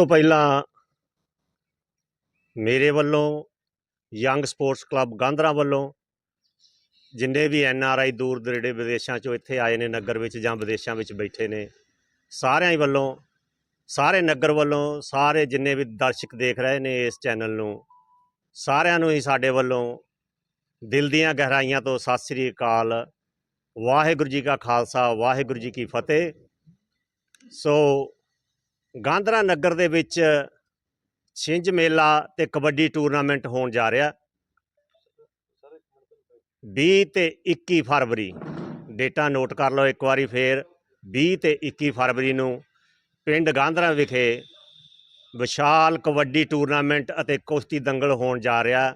ਤੋਂ ਪਹਿਲਾਂ ਮੇਰੇ ਵੱਲੋਂ ਯੰਗ ਸਪੋਰਟਸ ਕਲੱਬ ਗਾਂਧਰਾ ਵੱਲੋਂ ਜਿੰਨੇ ਵੀ ਐਨ ਆਰ ਆਈ ਦੂਰ ਦਰੇਡੇ ਵਿਦੇਸ਼ਾਂ ਚੋਂ ਇੱਥੇ ਆਏ ਨੇ ਨਗਰ ਵਿੱਚ ਜਾਂ ਵਿਦੇਸ਼ਾਂ ਵਿੱਚ ਬੈਠੇ ਨੇ, ਸਾਰਿਆਂ ਹੀ ਵੱਲੋਂ, ਸਾਰੇ ਨਗਰ ਵੱਲੋਂ, ਸਾਰੇ ਜਿੰਨੇ ਵੀ ਦਰਸ਼ਕ ਦੇਖ ਰਹੇ ਨੇ ਇਸ ਚੈਨਲ ਨੂੰ, ਸਾਰਿਆਂ ਨੂੰ ਹੀ ਸਾਡੇ ਵੱਲੋਂ ਦਿਲ ਦੀਆਂ ਗਹਿਰਾਈਆਂ ਤੋਂ ਸਤਿ ਸ੍ਰੀ ਅਕਾਲ, ਵਾਹਿਗੁਰੂ ਜੀ ਕਾ ਖਾਲਸਾ, ਵਾਹਿਗੁਰੂ ਜੀ ਕੀ ਫਤਿਹ। ਸੋ ਗਾਂਧਰਾ ਨਗਰ ਦੇ ਵਿੱਚ ਛਿੰਝ ਮੇਲਾ ਤੇ ਕਬੱਡੀ ਟੂਰਨਾਮੈਂਟ ਹੋਣ ਜਾ ਰਿਹਾ। 20 ਤੇ 21 ਫਰਵਰੀ, ਡੇਟਾ ਨੋਟ ਕਰ ਲਓ ਇੱਕ ਵਾਰੀ ਫੇਰ। 20 ਤੇ 21 ਫਰਵਰੀ ਨੂੰ ਪਿੰਡ ਗਾਂਧਰਾ ਵਿਖੇ ਵਿਸ਼ਾਲ ਕਬੱਡੀ ਟੂਰਨਾਮੈਂਟ ਅਤੇ ਕੁਸ਼ਤੀ ਦੰਗਲ ਹੋਣ ਜਾ ਰਿਹਾ।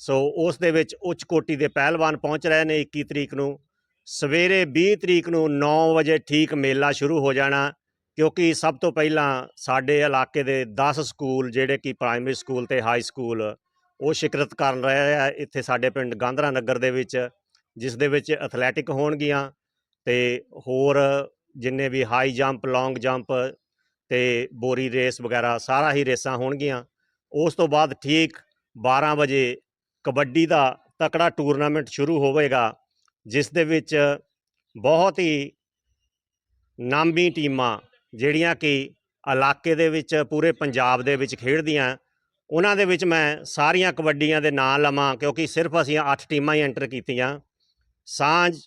ਸੋ ਉਸ ਦੇ ਵਿੱਚ ਉੱਚ ਕੋਟੀ ਦੇ ਪਹਿਲਵਾਨ ਪਹੁੰਚ ਰਹੇ ਨੇ 21 ਤਰੀਕ ਨੂੰ। ਸਵੇਰੇ 20 ਤਰੀਕ ਨੂੰ 9 ਵਜੇ ਠੀਕ ਮੇਲਾ ਸ਼ੁਰੂ ਹੋ ਜਾਣਾ। ਕਿਉਂਕਿ ਸਭ ਤੋਂ ਪਹਿਲਾਂ ਸਾਡੇ ਇਲਾਕੇ ਦੇ 10 ਸਕੂਲ ਜਿਹੜੇ ਕਿ ਪ੍ਰਾਇਮਰੀ ਸਕੂਲ ਤੇ ਹਾਈ ਸਕੂਲ, ਉਹ ਸ਼ਿਕਰਤ ਕਰਨ ਰਹੇ ਆ ਇੱਥੇ ਸਾਡੇ ਪਿੰਡ ਗਾਂਧਰਾ ਨਗਰ ਦੇ ਵਿੱਚ, ਜਿਸ ਦੇ ਵਿੱਚ ਐਥਲੈਟਿਕ ਹੋਣਗੀਆਂ ਤੇ ਹੋਰ ਜਿੰਨੇ ਵੀ ਹਾਈ ਜੰਪ, ਲੌਂਗ ਜੰਪ ਤੇ ਬੋਰੀ ਰੇਸ ਵਗੈਰਾ ਸਾਰਾ ਹੀ ਰੇਸਾਂ ਹੋਣਗੀਆਂ। ਉਸ ਤੋਂ ਬਾਅਦ ਠੀਕ 12 ਵਜੇ ਕਬੱਡੀ ਦਾ ਤਕੜਾ ਟੂਰਨਾਮੈਂਟ ਸ਼ੁਰੂ ਹੋਵੇਗਾ, ਜਿਸ ਦੇ ਵਿੱਚ ਬਹੁਤ ਹੀ ਨਾਮੀ ਟੀਮਾਂ ਜਿਹੜੀਆਂ ਕਿ ਇਲਾਕੇ ਦੇ ਵਿੱਚ, ਪੂਰੇ ਪੰਜਾਬ ਦੇ ਵਿੱਚ ਖੇਡਦੀਆਂ, ਉਹਨਾਂ ਦੇ ਵਿੱਚ ਮੈਂ ਸਾਰੀਆਂ ਕਬੱਡੀਆਂ ਦੇ ਨਾਂ ਲਵਾਂ, ਕਿਉਂਕਿ ਸਿਰਫ ਅਸੀਂ 8 ਟੀਮਾਂ ਹੀ ਐਂਟਰ ਕੀਤੀਆਂ। ਸਾਂਝ,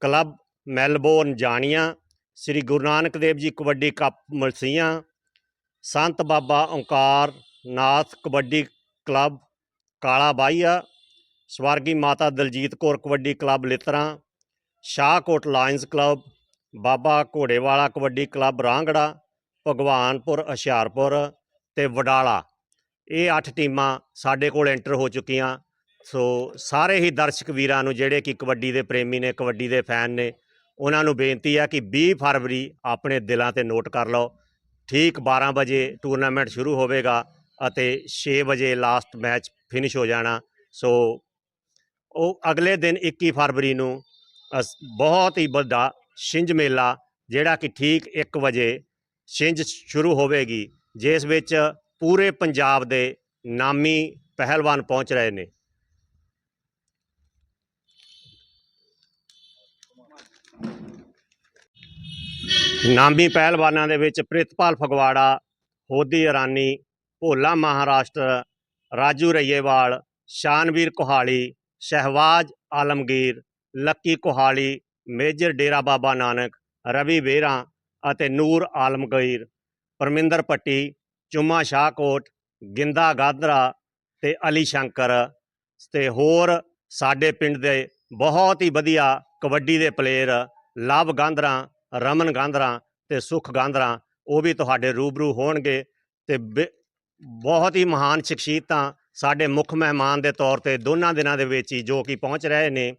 ਕਲੱਬ, ਮੈਲਬੌਰਨ ਜਾਣੀਆਂ, ਸ੍ਰੀ Guru Nanak Dev ji kabaddi cup Malsian, Sant Baba Onkar Nath kabaddi club, Kala Baiya, Swargi Mata Daljit Kaur kabaddi club Litran, Shahkot lions club Baba Ghorewala kabaddi club Rangra, Bhagwanpur, Hoshiarpur ਤੇ ਵਡਾਲਾ। ਇਹ 8 ਟੀਮਾਂ ਸਾਡੇ ਕੋਲ enter ਹੋ ਚੁੱਕੀਆਂ। ਸੋ ਸਾਰੇ ਹੀ ਦਰਸ਼ਕ ਵੀਰਾਂ ਨੂੰ ਜਿਹੜੇ ਕਿ ਕਬੱਡੀ ਦੇ ਪ੍ਰੇਮੀ ਨੇ, ਕਬੱਡੀ ਦੇ ਫੈਨ ਨੇ, ਉਹਨਾਂ ਨੂੰ ਬੇਨਤੀ ਹੈ ਕਿ 20 ਫਰਵਰੀ ਆਪਣੇ ਦਿਲਾਂ ਤੇ ਨੋਟ ਕਰ ਲਓ। ਠੀਕ 12 ਵਜੇ ਟੂਰਨਾਮੈਂਟ ਸ਼ੁਰੂ ਹੋਵੇਗਾ ਅਤੇ 6 ਵਜੇ ਲਾਸਟ ਮੈਚ ਫਿਨਿਸ਼ ਹੋ ਜਾਣਾ। ਸੋ ਉਹ ਅਗਲੇ ਦਿਨ 21 ਫਰਵਰੀ ਨੂੰ ਅਸ- ਬਹੁਤ ਹੀ ਵੱਡਾ ਛਿੰਝ ਮੇਲਾ, ਜਿਹੜਾ ਕਿ ਠੀਕ 1 ਵਜੇ ਛਿੰਝ ਸ਼ੁਰੂ ਹੋਵੇਗੀ, ਜਿਸ ਵਿੱਚ ਪੂਰੇ ਪੰਜਾਬ ਦੇ ਨਾਮੀ ਪਹਿਲਵਾਨ ਪਹੁੰਚ ਰਹੇ ਨੇ। ਨਾਮੀ ਪਹਿਲਵਾਨਾਂ ਦੇ ਵਿੱਚ ਪ੍ਰਿਤਪਾਲ ਫਗਵਾੜਾ, ਹੋਦੀ ਇਰਾਨੀ, ਭੋਲਾ ਮਹਾਰਾਸ਼ਟਰ, ਰਾਜੂ ਰਈਏਵਾਲ, ਸ਼ਾਨਵੀਰ ਕੋਹਾਲੀ ਸ਼ਹਿਵਾਜ਼ ਆਲਮਗੀਰ, ਲੱਕੀ ਕੋਹਾਲੀ ਮੇਜਰ ਡੇਰਾ ਬਾਬਾ ਨਾਨਕ, ਰਵੀ ਵੇਰਾ ਅਤੇ ਨੂਰ ਆਲਮਗੀਰ, ਪਰਮਿੰਦਰ ਪੱਟੀ, ਚੁੰਮਾ ਸ਼ਾਹਕੋਟ, ਗਿੰਦਾ ਗਾਦਰਾ ਤੇ ਅਲੀ ਸ਼ੰਕਰ ਤੇ ਹੋਰ ਸਾਡੇ ਪਿੰਡ ਦੇ ਬਹੁਤ ਹੀ ਵਧੀਆ ਕਬੱਡੀ ਦੇ ਪਲੇਅਰ ਲਵ ਗਾਂਧਰਾ, ਰਮਨ ਗਾਂਧਰਾ ਤੇ ਸੁਖ ਗਾਂਧਰਾ, ਉਹ ਵੀ ਤੁਹਾਡੇ ਰੂਬਰੂ ਹੋਣਗੇ ਤੇ ਬੇ- ਬਹੁਤ ਹੀ ਮਹਾਨ ਸ਼ਖਸੀਅਤਾਂ ਸਾਡੇ ਮੁੱਖ ਮਹਿਮਾਨ ਦੇ ਤੌਰ ਤੇ ਦੋਨਾਂ ਦਿਨਾਂ ਦੇ ਵਿੱਚ ਹੀ ਜੋ ਕਿ ਪਹੁੰਚ ਰਹੇ ਨੇ।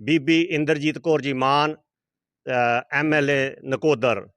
ਬੀਬੀ ਇੰਦਰਜੀਤ ਕੌਰ ਜੀ ਮਾਨ ਐਮਐਲਏ ਨਕੋਦਰ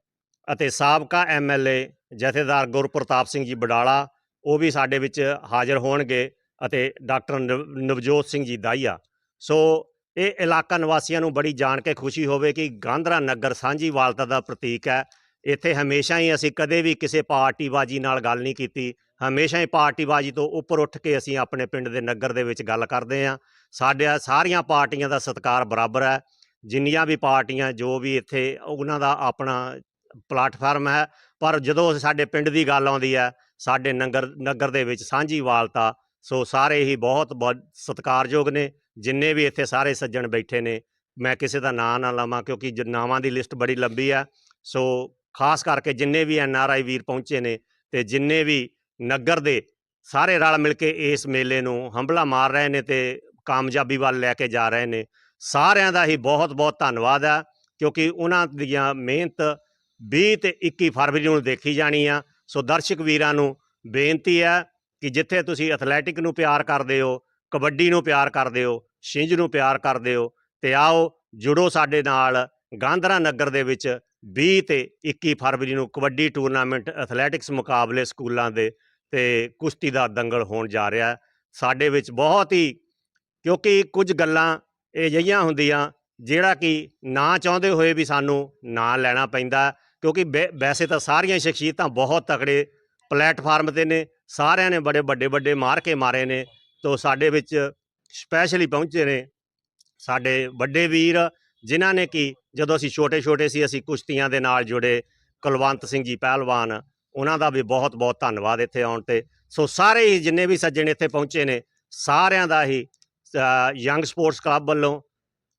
ਅਤੇ ਸਾਬਕਾ ਐਮਐਲਏ ਜਥੇਦਾਰ ਗੁਰਪ੍ਰਤਾਪ ਸਿੰਘ ਜੀ ਬਡਾਲਾ, ਉਹ ਵੀ ਸਾਡੇ ਵਿੱਚ ਹਾਜ਼ਰ ਹੋਣਗੇ ਅਤੇ ਡਾਕਟਰ ਨਵ- ਨਵਜੋਤ ਸਿੰਘ ਜੀ ਦਾਈਆ। ਸੋ ਇਹ ਇਲਾਕਾ ਨਿਵਾਸੀਆਂ ਨੂੰ ਬੜੀ ਜਾਣ ਕੇ ਖੁਸ਼ੀ ਹੋਵੇ ਕਿ ਗਾਂਧਰਾ ਨਗਰ ਸਾਂਝੀ ਵਾਲਤਾ ਦਾ ਪ੍ਰਤੀਕ ਹੈ। ਇੱਥੇ ਹਮੇਸ਼ਾ ਹੀ ਅਸੀਂ ਕਦੇ ਵੀ ਕਿਸੇ ਪਾਰਟੀਬਾਜ਼ੀ ਨਾਲ ਗੱਲ ਨਹੀਂ ਕੀਤੀ। ਹਮੇਸ਼ਾ ਹੀ ਪਾਰਟੀਬਾਜ਼ੀ ਤੋਂ ਉੱਪਰ ਉੱਠ ਕੇ ਅਸੀਂ ਆਪਣੇ ਪਿੰਡ ਦੇ ਨਗਰ ਦੇ ਵਿੱਚ ਗੱਲ ਕਰਦੇ ਹਾਂ। ਸਾਡੇ ਸਾਰੀਆਂ ਪਾਰਟੀਆਂ ਦਾ ਸਤਿਕਾਰ ਬਰਾਬਰ ਹੈ। ਜਿੰਨੀਆਂ ਵੀ ਪਾਰਟੀਆਂ, ਜੋ ਵੀ ਇੱਥੇ ਉਹਨਾਂ ਦਾ ਆਪਣਾ ਪਲੇਟਫਾਰਮ ਹੈ। ਪਰ ਜਦੋਂ ਸਾਡੇ ਪਿੰਡ ਦੀ ਗੱਲ ਆਉਂਦੀ ਹੈ, ਸਾਡੇ ਨਗਰ ਨਗਰ ਦੇ ਵਿੱਚ ਸਾਂਝੀ ਵਾਲਤਾ ਸੋ ਸਾਰੇ ਹੀ ਬਹੁਤ ਬਹੁਤ ਸਤਿਕਾਰਯੋਗ ਨੇ। ਜਿੰਨੇ ਵੀ ਇੱਥੇ ਸਾਰੇ ਸੱਜਣ ਬੈਠੇ ਨੇ, ਮੈਂ ਕਿਸੇ ਦਾ ਨਾਂ ਨਾ ਲਵਾਂ ਕਿਉਂਕਿ ਜ- ਨਾਵਾਂ ਦੀ ਲਿਸਟ ਬੜੀ ਲੰਬੀ ਆ ਸੋ ਖਾਸ ਕਰਕੇ ਜਿੰਨੇ ਵੀ ਐਨ ਆਰ ਆਈ ਵੀਰ ਪਹੁੰਚੇ ਨੇ ਤੇ ਜਿੰਨੇ ਵੀ ਨਗਰ ਦੇ ਸਾਰੇ ਰਲ ਮਿਲ ਕੇ ਇਸ ਮੇਲੇ ਨੂੰ ਹੰਭਲਾ ਮਾਰ ਰਹੇ ਨੇ ਤੇ ਕਾਮਯਾਬੀ ਵੱਲ ਲੈ ਕੇ ਜਾ ਰਹੇ ਨੇ। ਸਾਰਿਆਂ ਦਾ ਹੀ ਬਹੁਤ ਬਹੁਤ ਧੰਨਵਾਦ ਹੈ ਕਿਉਂਕਿ ਉਹਨਾਂ ਦੀਆਂ ਮਿਹਨਤ 20 ਤੇ 21 ਫਰਵਰੀ ਨੂੰ ਦੇਖੀ ਜਾਣੀ ਆ। ਸੋ ਦਰਸ਼ਕ ਵੀਰਾਂ ਨੂੰ ਬੇਨਤੀ ਹੈ ਕਿ ਜਿੱਥੇ ਤੁਸੀਂ ਐਥਲੈਟਿਕ ਨੂੰ ਪਿਆਰ ਕਰਦੇ ਹੋ, ਕਬੱਡੀ ਨੂੰ ਪਿਆਰ ਕਰਦੇ ਹੋ, ਛਿੰਝ ਨੂੰ ਪਿਆਰ ਕਰਦੇ ਹੋ, ਤੇ ਆਓ ਜੁੜੋ ਸਾਡੇ ਨਾਲ ਗਾਂਧਰਾ ਨਗਰ ਦੇ ਵਿੱਚ 20 ਤੇ 21 ਫਰਵਰੀ ਨੂੰ ਕਬੱਡੀ ਟੂਰਨਾਮੈਂਟ ਐਥਲੈਟਿਕਸ ਮੁਕਾਬਲੇ ਸਕੂਲਾਂ ਦੇ ਤੇ ਕੁਸ਼ਤੀ ਦਾ ਦੰਗਲ ਹੋਣ ਜਾ ਰਿਹਾ ਸਾਡੇ ਵਿੱਚ ਬਹੁਤ ਹੀ, ਕਿਉਂਕਿ ਕੁਝ ਗੱਲਾਂ ਇਹ ਜਿਹੀਆਂ ਹੁੰਦੀਆਂ ਜਿਹੜਾ ਕਿ ਨਾ ਚਾਹੁੰਦੇ ਹੋਏ ਵੀ ਸਾਨੂੰ ਨਾਂ ਲੈਣਾ ਪੈਂਦਾ ਕਿਉਂਕਿ ਵੈ- ਵੈਸੇ ਤਾਂ ਸਾਰੀਆਂ ਸ਼ਖਸੀਅਤਾਂ ਬਹੁਤ ਤਕੜੇ ਪਲੇਟਫਾਰਮ ਤੇ ਨੇ, ਸਾਰਿਆਂ ਨੇ ਬੜੇ ਵੱਡੇ ਵੱਡੇ ਮਾਰ ਕੇ ਮਾਰੇ ਨੇ, ਤੋ ਸਾਡੇ ਵਿੱਚ ਸਪੈਸ਼ਲੀ ਪਹੁੰਚੇ ਨੇ ਸਾਡੇ ਵੱਡੇ ਵੀਰ, ਜਿਨ੍ਹਾਂ ਨੇ ਕਿ ਜਦੋਂ ਅਸੀਂ ਛੋਟੇ ਛੋਟੇ ਸੀ ਅਸੀਂ ਕੁਸ਼ਤੀਆਂ ਦੇ ਨਾਲ ਜੁੜੇ, ਕੁਲਵੰਤ ਸਿੰਘ ਜੀ ਪਹਿਲਵਾਨ ਉਹਨਾਂ ਦਾ ਵੀ ਬਹੁਤ ਬਹੁਤ ਧੰਨਵਾਦ ਇੱਥੇ ਆਉਣ ਤੇ। ਸੋ ਸਾਰੇ ਹੀ ਜਿੰਨੇ ਵੀ ਸੱਜਣ ਇੱਥੇ ਪਹੁੰਚੇ ਨੇ, ਸਾਰਿਆਂ ਦਾ ਹੀ ਯੰਗ ਸਪੋਰਟਸ ਕਲੱਬ ਵੱਲੋਂ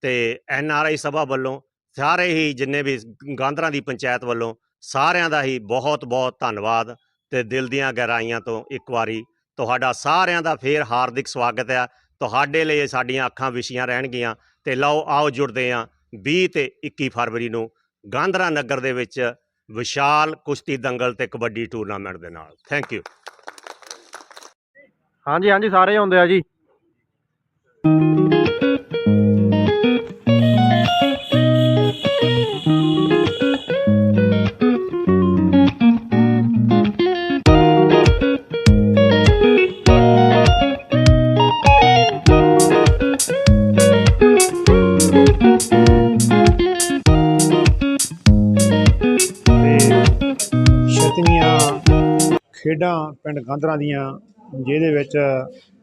ਤੇ ਐਨ ਆਰ ਆਈ ਸਭਾ ਵੱਲੋਂ, ਸਾਰੇ ਹੀ ਜਿੰਨੇ ਵੀ ਗਾਂਧਰਾਂ ਦੀ ਪੰਚਾਇਤ ਵੱਲੋਂ, ਸਾਰਿਆਂ ਦਾ ਹੀ ਬਹੁਤ ਬਹੁਤ ਧੰਨਵਾਦ ਤੇ ਦਿਲ ਦੀਆਂ ਗਹਿਰਾਈਆਂ ਤੋਂ ਇੱਕ ਵਾਰੀ ਤੁਹਾਡਾ ਸਾਰਿਆਂ ਦਾ ਫੇਰ ਹਾਰਦਿਕ ਸਵਾਗਤ ਹੈ। ਤੁਹਾਡੇ ਲਈ ਸਾਡੀਆਂ ਅੱਖਾਂ ਵਿਸ਼ੀਆਂ ਰਹਿਣਗੀਆਂ ਤੇ ਲਓ ਆਓ ਜੁੜਦੇ ਹਾਂ 20 ਤੇ 21 ਫਰਵਰੀ ਨੂੰ ਗਾਂਧਰਾ ਨਗਰ ਦੇ ਵਿੱਚ ਵਿਸ਼ਾਲ ਕੁਸ਼ਤੀ ਦੰਗਲ ਤੇ ਕਬੱਡੀ ਟੂਰਨਾਮੈਂਟ ਦੇ ਨਾਲ। ਥੈਂਕ ਯੂ ਹਾਂਜੀ ਹਾਂਜੀ, ਸਾਰੇ ਆਉਂਦੇ ਆ ਜੀ। ਖੇਡਾਂ ਪਿੰਡ ਗਾਂਧਰਾਂ ਦੀਆਂ, ਜਿਹਦੇ ਵਿੱਚ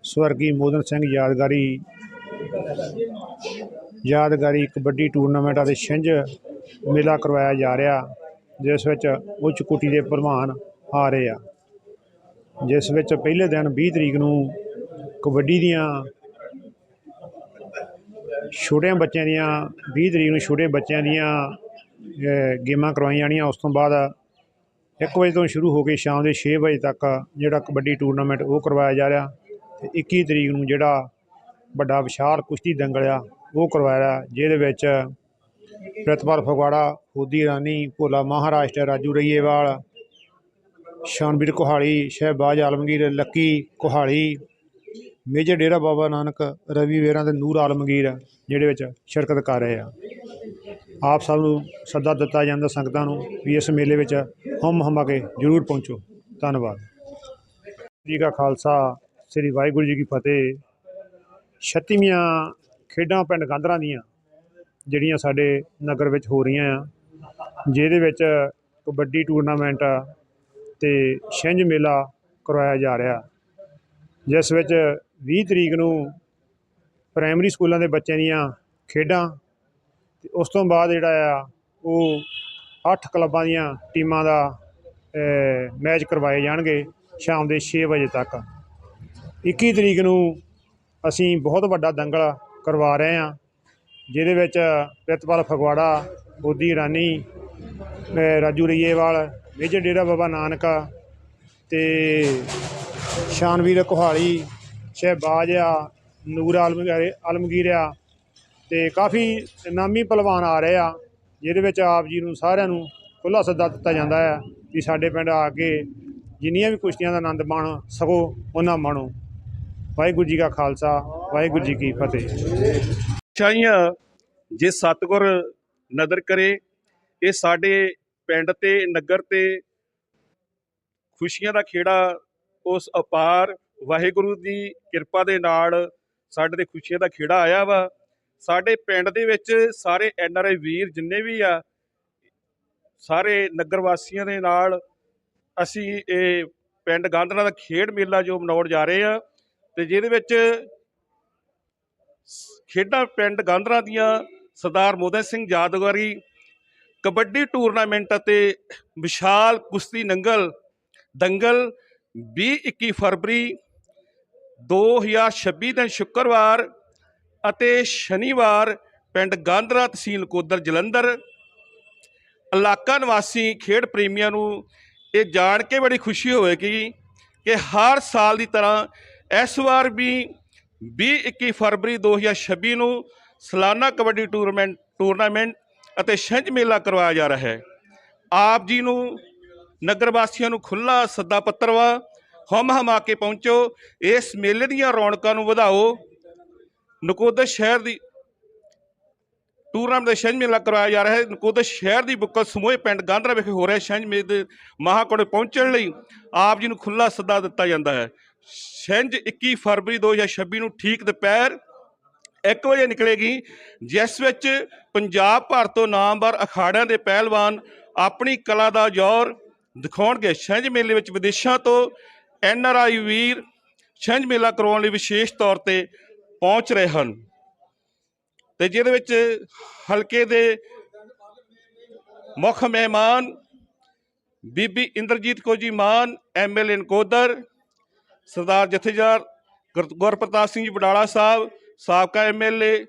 ਸਵਰਗੀ ਮੋਦਨ ਸਿੰਘ ਯਾਦਗਾਰੀ ਯਾਦਗਾਰੀ ਕਬੱਡੀ ਟੂਰਨਾਮੈਂਟ ਅਤੇ ਛਿੰਝ ਮੇਲਾ ਕਰਵਾਇਆ ਜਾ ਰਿਹਾ, ਜਿਸ ਵਿੱਚ ਉੱਚ ਕੋਟੀ ਦੇ ਪ੍ਰਧਾਨ ਆ ਰਹੇ ਆ। ਜਿਸ ਵਿੱਚ ਪਹਿਲੇ ਦਿਨ 20 ਤਰੀਕ ਨੂੰ ਕਬੱਡੀ ਦੀਆਂ ਛੋਟਿਆਂ ਬੱਚਿਆਂ ਦੀਆਂ 20 ਤਰੀਕ ਨੂੰ ਛੋਟੇ ਬੱਚਿਆਂ ਦੀਆਂ ਗੇਮਾਂ ਕਰਵਾਈਆਂ ਜਾਣੀਆਂ, ਉਸ ਤੋਂ ਬਾਅਦ 1 ਵਜੇ ਤੋਂ ਸ਼ੁਰੂ ਹੋ ਕੇ ਸ਼ਾਮ ਦੇ 6 ਵਜੇ ਤੱਕ ਜਿਹੜਾ ਕਬੱਡੀ ਟੂਰਨਾਮੈਂਟ ਉਹ ਕਰਵਾਇਆ ਜਾ ਰਿਹਾ ਤੇ 21 ਤਰੀਕ ਨੂੰ ਜਿਹੜਾ ਵੱਡਾ ਵਿਸ਼ਾਲ ਕੁਸ਼ਤੀ ਦੰਗਲ ਆ, ਉਹ ਕਰਵਾਇਆ ਜਿਹਦੇ ਵਿੱਚ ਪ੍ਰਿਤਪਾਲ ਫਗਵਾੜਾ ਹੋਦੀ ਰਾਨੀ ਭੋਲਾ ਮਹਾਰਾਸ਼ਟਰ, ਰਾਜੂ ਰਈਏਵਾਲ, ਸ਼ਾਨਵੀਰ ਕੋਹਾਲੀ, ਸ਼ਹਿਬਾਜ਼ ਆਲਮਗੀਰ, ਲੱਕੀ ਕੋਹਾਲੀ, ਮੇਜਰ ਡੇਰਾ ਬਾਬਾ ਨਾਨਕ, ਰਵੀ ਵੇਰਾਂ ਤੇ ਨੂਰ ਆਲਮਗੀਰ, ਜਿਹੜੇ ਵਿੱਚ ਸ਼ਿਰਕਤ ਕਰ ਰਹੇ ਆ। ਆਪ ਸਭ ਨੂੰ ਸੱਦਾ ਦਿੱਤਾ ਜਾਂਦਾ ਸੰਗਤਾਂ ਨੂੰ ਵੀ ਇਸ ਮੇਲੇ ਵਿੱਚ ਹਮ ਹਮਾ ਕੇ ਜ਼ਰੂਰ ਪਹੁੰਚੋ। ਧੰਨਵਾਦ। ਜੀ ਕਾ ਖਾਲਸਾ, ਸ੍ਰੀ ਵਾਹਿਗੁਰੂ ਜੀ ਕੀ ਫਤਿਹ। ਛੱਤੀਵੀਆਂ ਖੇਡਾਂ ਪਿੰਡ ਗਾਂਧਰਾਂ ਦੀਆਂ ਜਿਹੜੀਆਂ ਸਾਡੇ ਨਗਰ ਵਿੱਚ ਹੋ ਰਹੀਆਂ ਆ, ਜਿਹਦੇ ਵਿੱਚ ਕਬੱਡੀ ਟੂਰਨਾਮੈਂਟ ਤੇ ਛਿੰਝ ਮੇਲਾ ਕਰਵਾਇਆ ਜਾ ਰਿਹਾ। ਜਿਸ ਵਿੱਚ 20 ਤਰੀਕ ਨੂੰ ਪ੍ਰਾਇਮਰੀ ਸਕੂਲਾਂ ਦੇ ਬੱਚਿਆਂ ਦੀਆਂ ਖੇਡਾਂ ਤੇ ਉਸ ਤੋਂ ਬਾਅਦ ਜਿਹੜਾ ਆ, ਉਹ 8 ਕਲੱਬਾਂ ਦੀਆਂ ਟੀਮਾਂ ਦਾ ਮੈਚ ਕਰਵਾਏ ਜਾਣਗੇ ਸ਼ਾਮ ਦੇ 6 ਵਜੇ ਤੱਕ। 21 ਤਰੀਕ ਨੂੰ ਅਸੀਂ ਬਹੁਤ ਵੱਡਾ ਦੰਗਲ ਕਰਵਾ ਰਹੇ ਹਾਂ, ਜਿਹਦੇ ਵਿੱਚ ਪ੍ਰਿਤਪਾਲ ਫਗਵਾੜਾ, ਬੋਦੀ ਰਾਨੀ ਰਾਜੂ ਰਈਏਵਾਲ, ਮੇਜਰ ਡੇਰਾ ਬਾਬਾ ਨਾਨਕ ਤੇ ਸ਼ਾਨਵੀਰ ਕੋਹਾਲੀ, ਸ਼ਹਿਬਾਜ਼ ਆ, ਨੂਰ ਆਲਮਗੀਰ ਆਲਮਗੀਰ ਆ ਤੇ ਕਾਫੀ ਨਾਮੀ ਪਹਿਲਵਾਨ ਆ ਰਹੇ ਆ, ਜਿਹਦੇ ਵਿੱਚ ਆਪ ਜੀ ਨੂੰ ਸਾਰਿਆਂ ਨੂੰ ਖੁੱਲ੍ਹਾ ਸੱਦਾ ਦਿੱਤਾ ਜਾਂਦਾ ਹੈ ਵੀ ਸਾਡੇ ਪਿੰਡ ਆ ਕੇ ਜਿੰਨੀਆਂ ਵੀ ਕੁਸ਼ਤੀਆਂ ਦਾ ਆਨੰਦ ਮਾਣ ਸਕੋ ਉਹਨਾਂ ਮਾਣੋ। ਵਾਹਿਗੁਰੂ ਜੀ ਕਾ ਖਾਲਸਾ, ਵਾਹਿਗੁਰੂ ਜੀ ਕੀ ਫਤਿਹ। ਚਾਹੀਆਂ ਜੇ ਸਤਿਗੁਰ ਨਦਰ ਕਰੇ, ਇਹ ਸਾਡੇ ਪਿੰਡ ਤੇ, ਨਗਰ ਤੇ ਖੁਸ਼ੀਆਂ ਦਾ ਖੇੜਾ ਉਸ ਅਪਾਰ ਵਾਹਿਗੁਰੂ ਦੀ ਕਿਰਪਾ ਦੇ ਨਾਲ ਸਾਡੇ ਤੇ ਖੁਸ਼ੀਆਂ ਦਾ ਖੇੜਾ ਆਇਆ ਵਾ। ਸਾਡੇ ਪਿੰਡ ਦੇ ਵਿੱਚ ਸਾਰੇ ਐਨ ਆਰ ਆਈ ਵੀਰ ਜਿੰਨੇ ਵੀ ਆ, ਸਾਰੇ ਨਗਰ ਵਾਸੀਆਂ ਦੇ ਨਾਲ ਅਸੀਂ ਇਹ ਪਿੰਡ ਗਾਂਧਰਾ ਦਾ ਖੇਡ ਮੇਲਾ ਜੋ ਮਨਾਉਣ ਜਾ ਰਹੇ ਆ ਤੇ ਜਿਹਦੇ ਵਿੱਚ ਖੇਡਾਂ ਪਿੰਡ ਗਾਂਧਰਾ ਦੀਆਂ ਸਰਦਾਰ ਮੋਦਨ ਸਿੰਘ ਯਾਦਗਾਰੀ ਕਬੱਡੀ ਟੂਰਨਾਮੈਂਟ ਅਤੇ ਵਿਸ਼ਾਲ ਕੁਸ਼ਤੀ ਨੰਗਲ ਦੰਗਲ 20-21 ਫਰਵਰੀ 2026 ਦਿਨ ਸ਼ੁੱਕਰਵਾਰ ਅਤੇ ਸ਼ਨੀਵਾਰ ਪਿੰਡ ਗਾਂਧਰਾ ਤਹਿਸੀਲ ਕੋਦਰ ਜਲੰਧਰ ਇਲਾਕਾ ਨਿਵਾਸੀ ਖੇਡ ਪ੍ਰੇਮੀਆਂ ਨੂੰ ਇਹ ਜਾਣ ਕੇ ਬੜੀ ਖੁਸ਼ੀ ਹੋਵੇਗੀ ਕਿ ਹਰ ਸਾਲ ਦੀ ਤਰ੍ਹਾਂ ਇਸ ਵਾਰ ਵੀ 20-21 ਫਰਵਰੀ 2026 ਨੂੰ ਸਾਲਾਨਾ ਕਬੱਡੀ ਟੂਰਨਾਮੈਂਟ ਟੂਰਨਾਮੈਂਟ ਅਤੇ ਛਿੰਝ ਮੇਲਾ ਕਰਵਾਇਆ ਜਾ ਰਿਹਾ ਹੈ। ਆਪ ਜੀ ਨੂੰ, ਨਗਰ ਵਾਸੀਆਂ ਨੂੰ ਖੁੱਲਾ ਸੱਦਾ ਪੱਤਰ ਵਾ ਹਮ ਹਮਾ ਕੇ ਪਹੁੰਚੋ, ਇਸ ਮੇਲੇ ਦੀਆਂ ਰੌਣਕਾਂ ਨੂੰ ਵਧਾਓ। ਨਕੋਦਰ ਸ਼ਹਿਰ ਦੀ ਟੂਰਨਾਮੈਂਟ ਦਾ ਛਿੰਝ ਮੇਲਾ ਕਰਵਾਇਆ ਜਾ ਰਿਹਾ ਹੈ। ਨਕੋਦਰ ਸ਼ਹਿਰ ਦੀ ਬੁੱਕਲ ਸਮੂਹ ਪਿੰਡ ਗਾਂਧਰਾ ਵਿਖੇ ਹੋ ਰਿਹਾ ਛਿੰਝ ਮੇਲੇ ਦੇ ਮਹਾਕੋੜੇ ਪਹੁੰਚਣ ਲਈ ਆਪ ਜੀ ਨੂੰ ਖੁੱਲਾ ਸੱਦਾ ਦਿੱਤਾ ਜਾਂਦਾ ਹੈ। ਛਿੰਝ 21 ਫਰਵਰੀ 2026 ਨੂੰ ਠੀਕ ਦੁਪਹਿਰ 1 ਵਜੇ ਨਿਕਲੇਗੀ, ਜਿਸ ਵਿੱਚ ਪੰਜਾਬ ਭਰ ਤੋਂ ਨਾਮਵਰ ਅਖਾੜਿਆਂ ਦੇ ਪਹਿਲਵਾਨ ਆਪਣੀ ਕਲਾ ਦਾ ਜ਼ੋਰ ਦਿਖਾਉਣਗੇ। ਛਿੰਝ ਮੇਲੇ ਵਿੱਚ ਵਿਦੇਸ਼ਾਂ ਤੋਂ ਐਨ ਆਰ ਆਈ ਵੀਰ ਛਿੰਝ ਮੇਲਾ ਕਰਵਾਉਣ ਲਈ ਵਿਸ਼ੇਸ਼ ਤੌਰ ਤੇ ਪਹੁੰਚ ਰਹੇ ਹਨ। ਤੇ ਜਿਹਦੇ ਵਿੱਚ ਹਲਕੇ ਦੇ ਮੁੱਖ ਮਹਿਮਾਨ ਬੀਬੀ ਇੰਦਰਜੀਤ ਕੌਰ ਜੀ ਮਾਨ ਐਮਐਲਏ ਨਕੋਦਰ, ਸਰਦਾਰ ਜਥੇਦਾਰ ਗੁਰ- ਗੁਰਪ੍ਰਤਾਪ ਸਿੰਘ ਜੀ ਬਡਾਲਾ ਸਾਹਿਬ, ਸਾਬਕਾ ਐਮਐਲਏ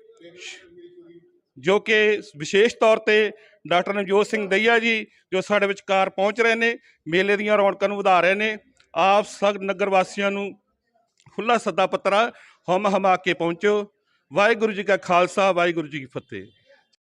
ਜੋ ਕਿ ਵਿਸ਼ੇਸ਼ ਤੌਰ ਤੇ ਡਾਕਟਰ ਨਵਜੋਤ ਸਿੰਘ ਦਈਆ ਜੀ, ਜੋ ਸਾਡੇ ਵਿਚਕਾਰ ਪਹੁੰਚ ਰਹੇ ਨੇ, ਮੇਲੇ ਦੀਆਂ ਰੌਣਕਾਂ ਨੂੰ ਵਧਾ ਰਹੇ ਨੇ। ਆਪ ਸਭ ਨਗਰ ਵਾਸੀਆਂ ਨੂੰ ਖੁੱਲਾ ਸੱਦਾ ਪੱਤਰਾ ਹਮ ਹਮਾ ਕੇ ਪਹੁੰਚੋ। ਵਾਹਿਗੁਰੂ ਜੀ ਕਾ ਖਾਲਸਾ ਵਾਹਿਗੁਰੂ ਜੀ ਕੀ ਫਤਿਹ।